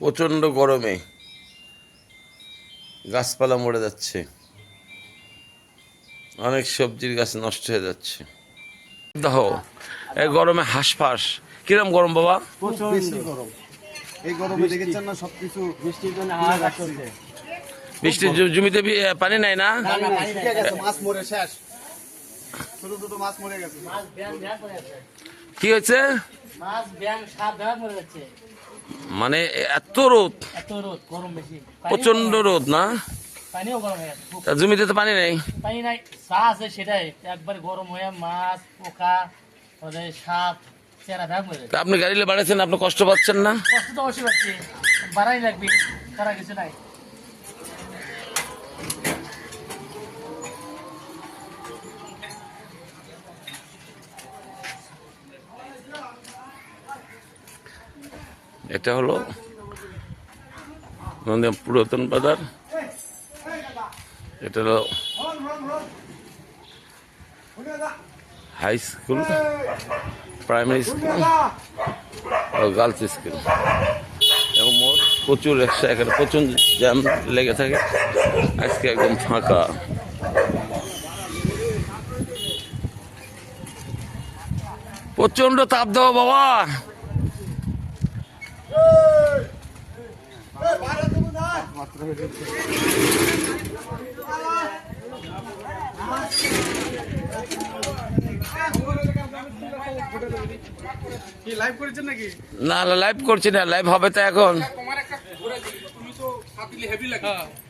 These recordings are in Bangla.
প্রচণ্ড গরমে গাছপালা মরে যাচ্ছে। অনেক সবজির গাছ নষ্ট হয়ে যাচ্ছে। দেখো এই গরমে হাঁসফাঁস। কিরম গরম বাবা? এই গরমে দেখেছেন না সবকিছু বৃষ্টির জন্য বৃষ্টির জমিতে পানি নাই না? মাছ মরে শেষ। ছোট ছোট মাছ মরে গেছে। মাছ ব্যাং ব্যাং করে যাচ্ছে। কি হয়েছে? মাছ ব্যাং সাপ ব্যাং যাচ্ছে। মানে এত রোদ। প্রচণ্ড রোদ না? জমিতে তো পানি নেই? পানি নাই চা আছে সেটাই। একবার গরম হয়ে মাছ পোকা সাপ আপনি গাড়িলে বাড়াচ্ছেন আপনি কষ্ট পাচ্ছেন না? কষ্ট তো অবশ্যই পাচ্ছি। বাড়াই লাগবে তারা কিছু নাই এটা হলো পুরাতন বাজার। এটা হলো হাই স্কুল প্রাইমারি স্কুল ও গার্লস স্কুল এবং মোট প্রচুর রিক্সা এখানে প্রচুর জ্যাম লেগে থাকে। আজকে একদম ফাঁকা। প্রচণ্ড তাপ দেওয়া বাবা। না লাইভ করছি না লাইভ হবে তো এখন।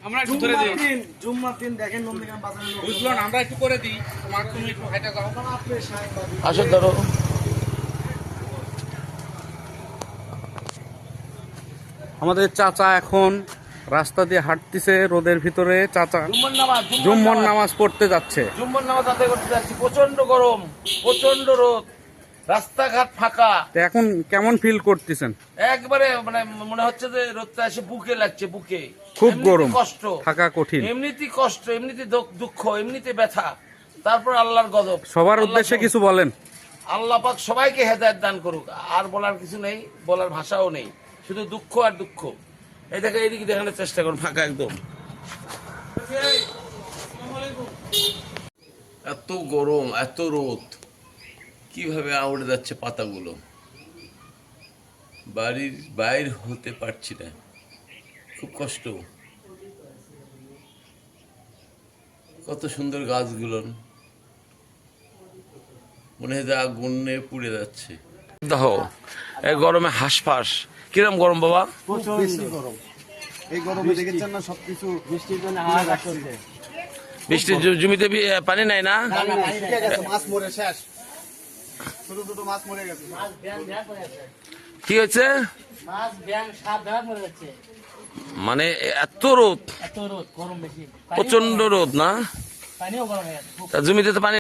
আমরা একটু ধরে দিই। দিন জুম্মার দিন দেখেন নন্দীগ্রাম বাজারে লোক আমরা একটু করে দিই। তোমার তুমি একটু হাইটা দাও। আপনি আসো ধরো। আমাদের চাচা এখন রাস্তা দিয়ে হাঁটতেছে রোদের ভিতরে চাচা। জুম্মন নামাজ পড়তে যাচ্ছে। জুম্মন নামাজ আদায় করতে যাচ্ছি প্রচণ্ড গরম প্রচণ্ড রোদ রাস্তাঘাট ফাঁকা। এখন কেমন ফিল করতেছেন? একবারে মানে মনে হচ্ছে যে রোদটা এসে বুকে লাগছে বুকে। খুব গরম কষ্ট। থাকা কঠিন। এমনিতে কষ্ট এমনিতে দুঃখ- দুঃখ এমনিতে ব্যথা। তারপর আল্লাহর গজব। সবার উদ্দেশ্যে কিছু বলেন। আল্লাহ পাক সবাইকে হেদায়ত দান করুক। আর বলার কিছু নেই বলার ভাষাও নেই। শুধু দুঃখ আর দুঃখ। এই দেখে, এইদিকে দেখানোর চেষ্টা করুন ফাঁকা একদম। এত গরম, এত রোদ। কীভাবে আউড়ে যাচ্ছে পাতাগুলো? বাড়ির বাইর হতে পারছি না। খুব কষ্ট। কত সুন্দর গাছগুলো। মনে হয় যে আগুনে পুড়ে যাচ্ছে। দেখো, এই গরমে হাঁসফাঁস। কিরম গরম বাবা? গরম। এই গরমে দেখেছেন না সবকিছু? বৃষ্টির জন্য বৃষ্টির জমিতে পানি নাই না? মাছ মরে শেষ। ছোট ছোট মাছ মরে গেছে। মাছ ব্যাং ব্যাং করে যাচ্ছে কি যাচ্ছে। মানে এত রোদ। রোদ প্রচণ্ড রোদ না? হয়ে জমিতে তো পানি